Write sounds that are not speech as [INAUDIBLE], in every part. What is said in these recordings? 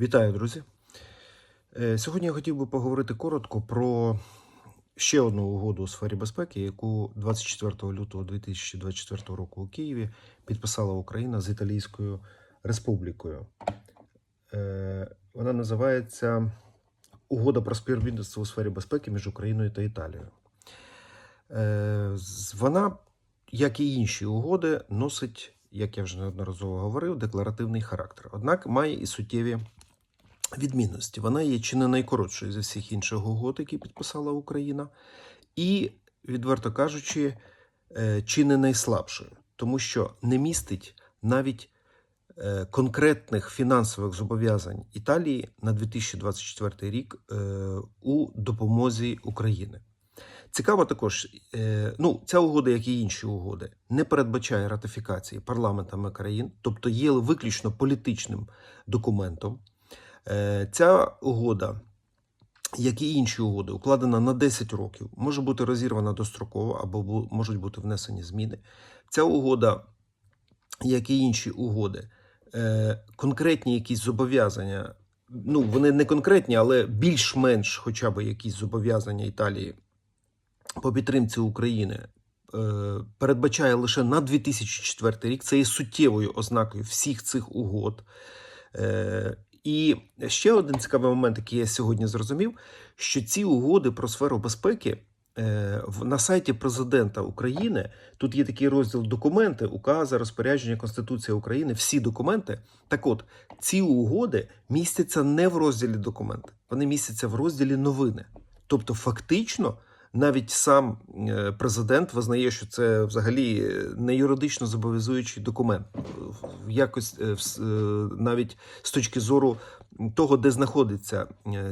Вітаю, друзі. Е, Сьогодні я хотів би поговорити коротко про ще одну угоду у сфері безпеки, яку 24 лютого 2024 року у Києві підписала Україна з Італійською Республікою. Е, Вона називається Угода про співробітництво у сфері безпеки між Україною та Італією. Е, Вона, як і інші угоди, носить, як я вже неодноразово говорив, декларативний характер. Однак має і суттєві відмінності. Вона є чи не найкоротшою зі всіх інших угод, які підписала Україна, і, відверто кажучи, е, чи не найслабшою, тому що не містить навіть е, конкретних фінансових зобов'язань Італії на 2024 рік е, у допомозі України. Цікаво також, ну, ця угода, як і інші угоди, не передбачає ратифікації парламентами країн, тобто є виключно політичним документом. Е, Ця угода, як і інші угоди, укладена на 10 років, може бути розірвана достроково або можуть бути внесені зміни. Ця угода, як і інші угоди, е, конкретні якісь зобов'язання. Ну, вони не конкретні, але більш-менш хоча б якісь зобов'язання Італії по підтримці України е, передбачає лише на 2004 рік. Це є суттєвою ознакою всіх цих угод. І ще один цікавий момент, який я сьогодні зрозумів, що ці угоди про сферу безпеки е, на сайті президента України тут є такий розділ документи, укази, розпорядження Конституція України, всі документи. Так от, ці угоди містяться не в розділі документи, вони містяться в розділі новини. Тобто, фактично, навіть сам е, президент визнає, що це взагалі не юридично зобов'язуючий документ. Якось е, е, навіть з точки зору того, де знаходяться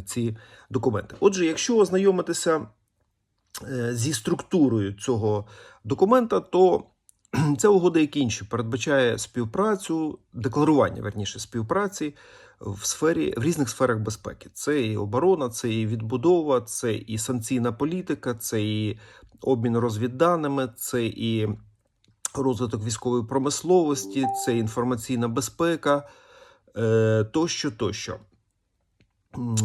ці документи. Отже, якщо ознайомитися зі структурою цього документа, то ця угода, як інші, передбачає співпрацю, декларування верніше співпраці в сфері в різних сферах безпеки. Це і оборона, це і відбудова, це і санкційна політика, це і обмін розвідданими, це і розвиток військової промисловості, це інформаційна безпека, е, тощо, тощо.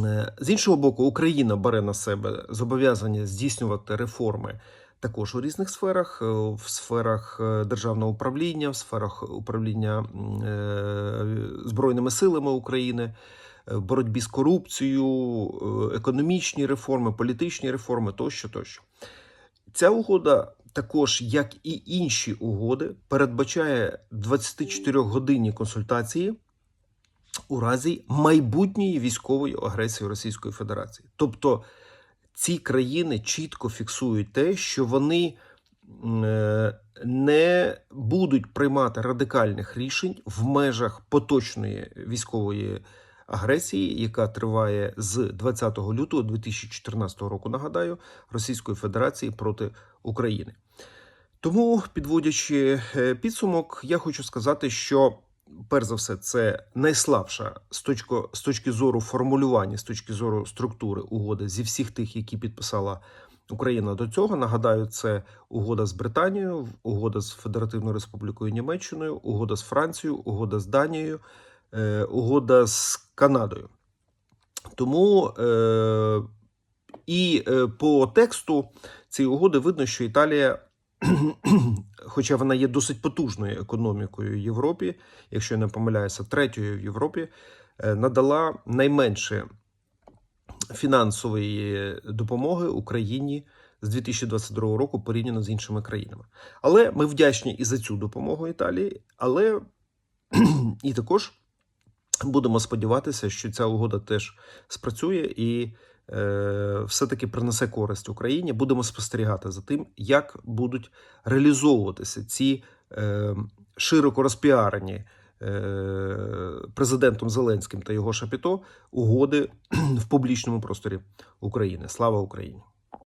Е, З іншого боку, Україна бере на себе зобов'язання здійснювати реформи також у різних сферах: е, в сферах е, державного управління, в сферах управління е, Збройними силами України, боротьбі з корупцією, економічні реформи, політичні реформи тощо, тощо. Ця угода також, як і інші угоди, передбачає 24-годинні консультації у разі майбутньої військової агресії Російської Федерації. Тобто ці країни чітко фіксують те, що вони е, не будуть приймати радикальних рішень в межах поточної військової агресії, яка триває з 20 лютого 2014 року, нагадаю, Російської Федерації проти України. Тому, підводячи е, підсумок, я хочу сказати, що перш за все, це найслабша з точки, з точки зору формулювання, з точки зору структури угоди зі всіх тих, які підписала Україна до цього. Нагадаю, це угода з Британією, угода з Федеративною Республікою Німеччиною, угода з Францією, угода з Данією, е, угода з Канадою. Тому е, і е, по тексту цієї угоди видно, що Італія, [CLEARS THROAT] хоча вона є досить потужною економікою Європі, якщо я не помиляюся, третьою в Європі, е, надала найменше фінансової допомоги Україні з 2022 року порівняно з іншими країнами. Але ми вдячні і за цю допомогу Італії, але [CLEARS THROAT] і також будемо сподіватися, що ця угода теж спрацює і все-таки принесе користь Україні. Будемо спостерігати за тим, як будуть реалізовуватися ці е, широко розпіарені е, президентом Зеленським та його шапіто угоди [CLEARS THROAT] в публічному просторі України. Слава Україні!